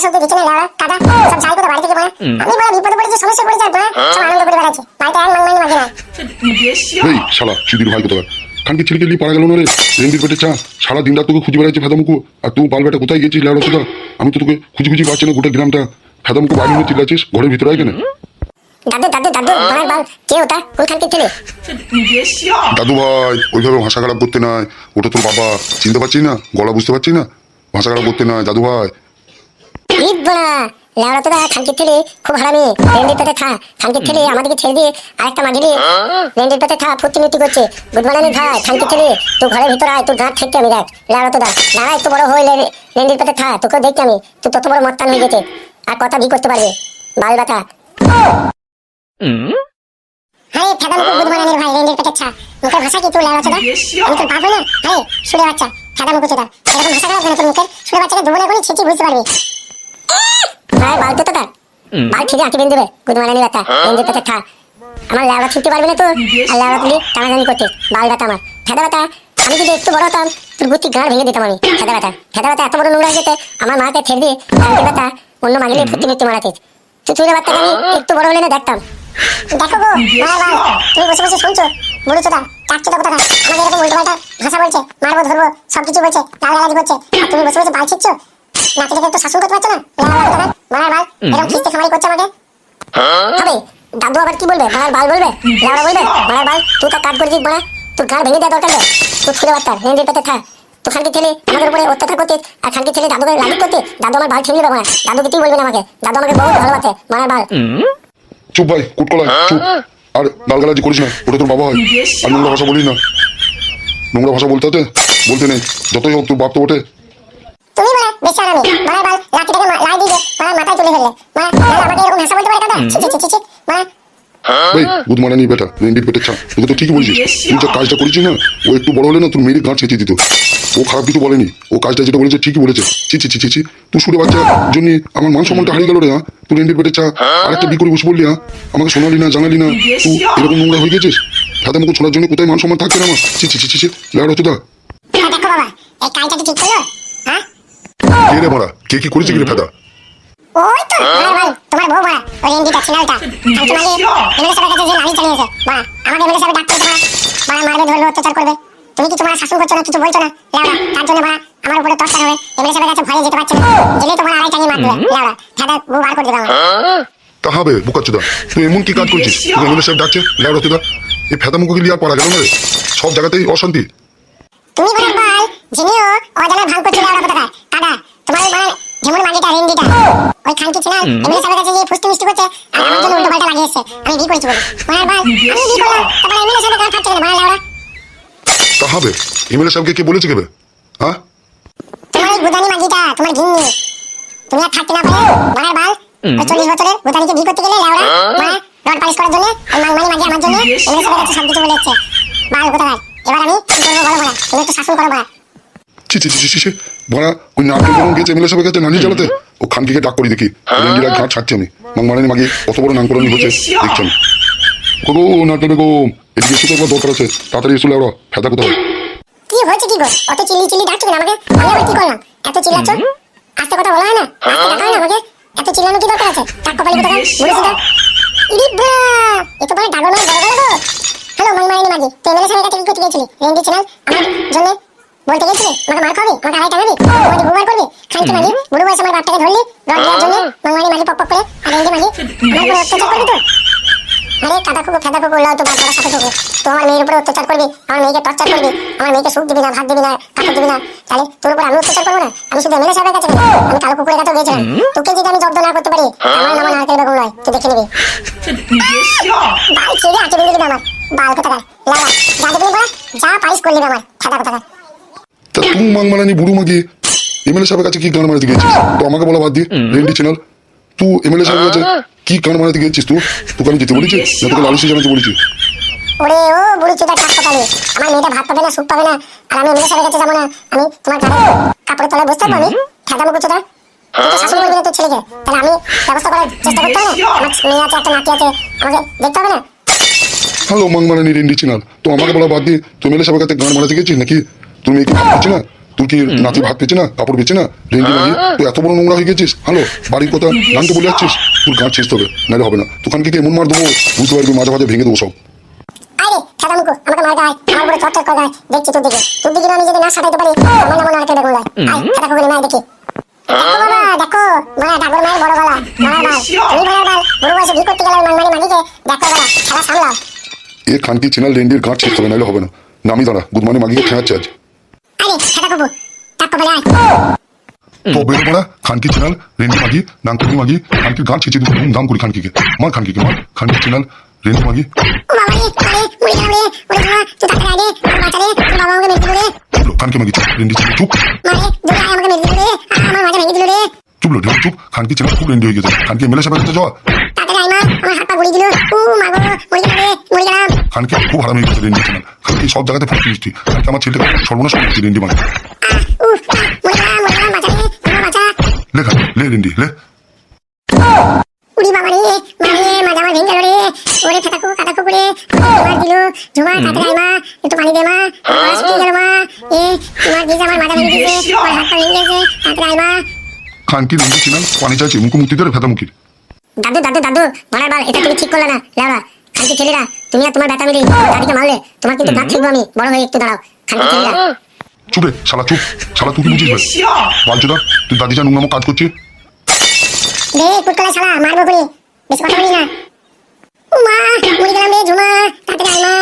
কাদা সব যাই কোথাও বাড়ি থেকে পড়া আমি বিপদে পড়েছি সমস্যা পড়ে যায় পড়া সব আনন্দ করে বেড়াচ্ছে। বাড়িতে এক মাংমানি মাঝে না এই শালা চুদির ভাই কোথায়? খানকে ছেলেকে নিয়ে গেল না রে? পেটে চা। সারা দিন রাত তোকে খুঁজে বেড়াচ্ছে ফেদামুকু আর তুই বাল বেটা কোথায় গেছিস লেড়া চোদা? আমি তো তোকে খুঁজে খুঁজে পাচ্ছি না গোটা গ্রামটা। ফেদামুকু বাড়ি নিয়ে চিল্লাচ্ছিস ঘরের ভিতরে আয় কেন দাদু দাদু দাদু বাল বাল। কে ওটা? কোনখান থেকে ছেলে? দাদু ভাই ওইভাবে ভাষা খারাপ করতে নাই। ওটা তোর বাবা। চিনতে পারছিস না? গলা বুঝতে পারছিস না? ভাষা খারাপ করতে নাই দাদু ভাই। আর কথা ভি করতে পারবে? বাল ব্যথা আরে ফেদা মুখ গুড ভাই রেন্ডির পেতে ভাষা দুবনে করে বুঝতে পারবি। ভাই বালতে তো তার বাল ঠিক আঁকি দেবে গুড মর্নিং ব্যথা রেঞ্জের পেতে খা আমার ল্যাবড়া ছুটতে পারবে না তো। আর ল্যাবড়া তুলি টানাটানি করতে। বাল ব্যথা আমার। ফেদা ব্যথা আমি যদি একটু বড় হতাম তোর বুদ্ধি গাঁড় ভেঙে দিতাম আমি। ফেদা ব্যথা ফেদা ব্যথা এত বড় নোংরা হয়ে যেতে আমার মাকে ছেড়ে দিয়ে কালকে ব্যথা অন্য মাগিলে ফুটি মিটতে মারাতে তুই চুলে বাচ্চাকে আমি একটু বড় হলে না দেখতাম। দেখো গো বাল তুমি বসে বসে শুনছো? বুড়ো চোদা চাকচোদা কোথা আমাকে এরকম উল্টো পাল্টা ভাষা বলছে মারবো ধরবো সব কিছু বলছে গালাগালি করছে। তুমি বসে বসে বাল ছিচ্ছ নাতিটাকে একটু শাসন করতে পারছ না? মারার বাল। এরকম খিস্তে খামারি করছে আমাকে। হবে দাদু আবার কি বলবে? মারার বাল বলবে? লাউড়া বলবে? মারার বাল? তুই তার করে তোর ঘাড় ভেঙে দেওয়া দরকার নেই। তুই ছুড়ে বাচ্চা রেঞ্জের পেতে থাক। তো খানকে ছেলে আমাদের উপরে অত্যাচার করতে আর খানকে ছেলে দাদুকে লালিত করতে দাদু আমার বাল ছেড়ে দেবে মারা দাদু কিছুই বলবে না আমাকে। দাদু আমাকে বহুত ভালোবাসে। মারার বাল। চুপ ভাই কুটকলা চুপ। আর গালগালাজি করিস না। ওটা তোর বাবা হয়। আর নোংরা ভাষা বলিস না। নোংরা ভাষা বলতে হতে? বলতে নেই। যতই হোক তোর বাপ তো ওঠে তুমি বলে বেশি আরামি মারার বাল লাঠিটাকে লাই দিয়ে মারার মাথায় তুলে ফেললে মারা দাদা আমাকে এরকম ভাষা বলতে পারে দাদা ছি ছি ছি, ছি মানে বেটা রেন্ডির পেটে ছা তো ঠিকই বলছিস তুই যে কাজটা করেছিস না ও একটু বড় হলে না তোর মেয়ের গাঁ ছেঁচে দিত ও খারাপ কিছু বলেনি ও কাজটা যেটা বলেছে ঠিকই বলেছে ছি ছি ছি ছি ছি তুই সুরে বাচ্চার জন্য আমার মান সম্মানটা হারিয়ে গেল রে হ্যাঁ তুই রেন্ডির পেটে চা আরেকটা বি করে বসে বললি হ্যাঁ আমাকে শোনালি না জানালি না তুই এরকম নোংরা হয়ে গেছিস হাতে মুখে ছোড়ার জন্য কোথায় মান সম্মান থাকছে না আমার ছি ছি ছি ছি ছি হতো দা হ্যাঁ, দেখো বাবা এই কাজটা কি ঠিক করল হ্যাঁ কে রে মারা? কে কি করেছে কি রে ফেদা? ওই তো মারার বাল তোমার বউ মারা। ওই এনডিটা ছিনালটা কালকে মানে এমএলএ সাহেবের কাছে যে লাড়ি চালিয়েছে মারা। আমাকে এমএলএ সাহেব ডাকতে মারা। মারা মারবে ধরবে অত্যাচার করবে। তুমি কিছু মারা শাসন করছ না কিছু বলছো না? লেওড়া তার জন্য মারা আমার উপরে টর্চার হবে। এমএলএ সাহেবের কাছে ভয়ে যেতে পারছে না। গেলে তোমার আড়াই টাঙিয়ে মারবে। ফেদা বউ বার করে দেবে আমার তা হবে বোকাচ্চুদা। তুই এমন কি কাজ করছিস? এমএলএ সাহেব ডাকছে? দা এই ফেদা মুখে লিয়ার পারা গেল না রে? সব জায়গাতেই অশান্তি। তুমি বল অজানা ভাঙ ওরা কথা দাদা মানে ঝেমুর মাগিটা রেন্ডিটা ওই খানকি ছিল এমএলএ সাহেবের কাছে যে ফুস্তি মিষ্টি করছে আর আমার জন্য উল্টো পাল্টা লাগিয়েছে। আমি বি করেছি বলে মারার বাল আমি বি করলাম? তারপরে এমএলএ সাহেবের গান ফাটছে মারা লাউড়া তা হবে। এমএলএ সাহেবকে কে বলেছে কেবে? হ্যাঁ? তোমার এই গুদানি মাগিটা তোমার গিন্নি। তুমি আর থাকতে না পারে মারার বাল ওই চল্লিশ বছরের গুদানিকে বি করতে গেলে লাউড়া মারা রড পালিশ করার জন্য ওই মাংমানি মাগি আমার জন্য এমএলএ সাহেবের কাছে সব কিছু বলে যাচ্ছে বাল কোথাকার এবার আমি কি করব বলো মারা তুমি একটু শাসন করো ছি ছি ছি, ছি ছি। বড়া ওই নাটক যখন গেছে এমএলএ সাহেবের কাছে নানি চালাতে ও খানকিকে ডাক করি দেখি রেঞ্জিরা ঘাট ছাড়ছি আমি। মাংমারানি মাগি কত বড় নামকরণী হচ্ছে দেখছেন গো নাটক বেগম এদিকে এসে একবার দরকার আছে। তাড়াতাড়ি এসে ওরা ফেদা কোথাও কি হয়েছে কি গো? অত চিল্লি চিল্লি ডাকছো কেন আমাকে? আমি আবার কি করলাম? এত চিল্লাচ্ছ? আস্তে কথা বলা হয় না? আস্তে ডাকা হয় না আমাকে। এত চিল্লানো কি দরকার আছে? টাক কপালি কোথাকার? বলেছি তো ইরি ব্রা এ তো মানে ডাগর মানে বড় বড় গো। হ্যালো মাইমাইনি মাগি। তুই এমএলএ সাহেবের কাছে কি করতে গেছিলি রেন্ডি চ্যানেল আমার জন্য বলতে গেছিলি? আমাকে মার খাবি? আমাকে আড়াই টাঙাবি আমাকে বুবার করবি? খানকি মাগি বুড়ো বয়সে আমার বাপটাকে ধরলি রড দেওয়ার জন্য মাইমাইনি মাগি পক পক করে আর রেন্ডি মাগি আমার উপরে অত্যাচার করবি তো? আরে কাদা কুকু ফেদা কুকু লাও তো বাপ দাদার সাথে কুকু তো আমার মেয়ের উপরে অত্যাচার করবি আমার মেয়েকে টর্চার করবি আমার মেয়েকে সুখ দিবি না ভাত দিবি না কাপড় দিবি না। তাহলে তোর উপর আমি অত্যাচার করব না? আমি শুধু এমএলএ সাহেবের কাছে আমি কালো কুকুরের কাছেও গেছিলাম তোকে যদি আমি জব্দ না করতে পারি আমার নাম নারকেল বেগম নয়। তুই দেখে নিবি। বাল ছেড়ে আঁচড়ে দিবি আমার। বাল কোথাকার? লালা যা দেখবি বলা যা পারিস করলি আমার। ফেদা কোথাকার? তা মাংমারানি বুড়ো মাগি। এমএলএ সাহেবের কাছে কি গান মারাতে গেছিস তো আমাকে বলা বাদ দিয়ে রেন্ডি চ্যানেল। তুই এমএলএ সাহেবের কাছে কি গান মারাতে গেছিস তুই তোকে আমি যেতে বলেছি না তোকে লালসি জানাতে বলেছি। ওরে ও বুড়ি চুদা আমার মেয়েটা ভাত পাবে না পাবে না আর আমি এমএলএ সাহেবের কাছে যাব না আমি তোমার তলায় বসতে পারব আমি ফেদা মুখো চুদা। তুই শাসন করবি না তোর ছেলেকে। তাহলে আমি ব্যবস্থা করার চেষ্টা করতে হবে না? আমার মেয়ে আছে একটা নাতি আছে আমাকে দেখতে হবে না? হ্যালো মাংমারানি রেন্ডি চ্যানেল। তো আমাকে বলা বাদ দিয়ে এমএলএ সাহেবের কাছে গান মারাতে গেছিস নাকি? তুমি কি ভাবছিস না? তুই কি নাতি ভাত পেয়েছে না? কাপড় পেয়েছে না? রেঞ্জি মাগি তুই এত বড় নোংরা হয়ে গেছিস? হ্যালো বাড়ির কথা গানকে বলে যাচ্ছিস। তোর গান ছেড়তে হবে নাহলে হবে না। তোখানকে কি এমন মার দেবো? বুঝতে পারবি মাঝে মাঝে ভেঙে দেবো সব। দেখছি তোর দিকে। তোর দিকে আমি যদি না সাটাইতে পারি আমার নাম আর কেউ দেখুন আয় সাদা কুকুরে মার দেখি। দেখো বাবা মানে ডাগর মায়ের বড় গলা। মারার বাল তুমি বড় বাল বড় বয়সে বিয়ে করতে গেলে মাংমানি মানিকে দেখো বাবা খেলা সামলাও। এ খানকি চেনাল রেন্ডির গাঁট ছেড়তে হবে নাহলে হবে না। নামি দাঁড়া গুদমানি মাগিকে খেয়াচ্ছে আজ। আরে সাদা কুকু টাক কপালে আয়। তো বেরো পড়া খানকি চেনাল রেন্ডি মাগি নাংকুনি মাগি খানকির গাঁট ছেঁচে দিবো ধুমধাম করি খানকিকে। মার খানকিকে মার। খানকি চেনাল রেন্ডি মাগি। রে রে রে রে। খানকি মাগি চুপ রেন্ডি চেনাল চুপ। রে রে চুপলো ঢেউ চুপ খানকি চেনাল খুব রেন্ডি হয়ে গেছে। খানকি সাহেবের কাছে যাওয়া। তাড়াতাড়ি আয় আমার হাত পা দিল। ও মাগো মরে গেলাম মরে গেলাম। খানকি খুব হারাম চেনাল খানকি সব জায়গাতে ফুটতে মিষ্টি খানকি আমার ছেলেকে সর্বনাশ করে দিচ্ছে রেন্ডি আমার বাচ্চা লে রেন্ডি লে। উড়ি বাবা রে মারে মাজা আমার ভেঙে গেল রে। ওরে তোমার দিল। একটু পানি দে মা। শুকিয়ে গেল মা। এ তোমার দিয়েছে আমার মাজা ভেঙে দিয়েছে আমার হাতটা ভেঙে গেছে খানকি রেন্ডি চেনাল পানি চাইছে মুখোমুখি ধরে ফেতা মুখির দাদু দাদু দাদু মারার বাল এটা তুমি ঠিক করলে না। লেওড়া খানকি ছেলেরা তুমি আর তোমার বেটা মিলে দাদিকে মারলে তোমার কিন্তু দাঁত থাকব আমি। বড় হয়ে একটু দাঁড়াও খানকি ছেলেরা। চুপ রে শালা চুপ। শালা তুই কি বুঝিস ভাই বাঞ্চুদা তুই দাদি যা নোংরামো কাজ করছিস। দে কুটকলে শালা মারবো করে বেশি কথা বলি না। ও মা মরে গেলাম রে ঝুমা তাতে আয় মা।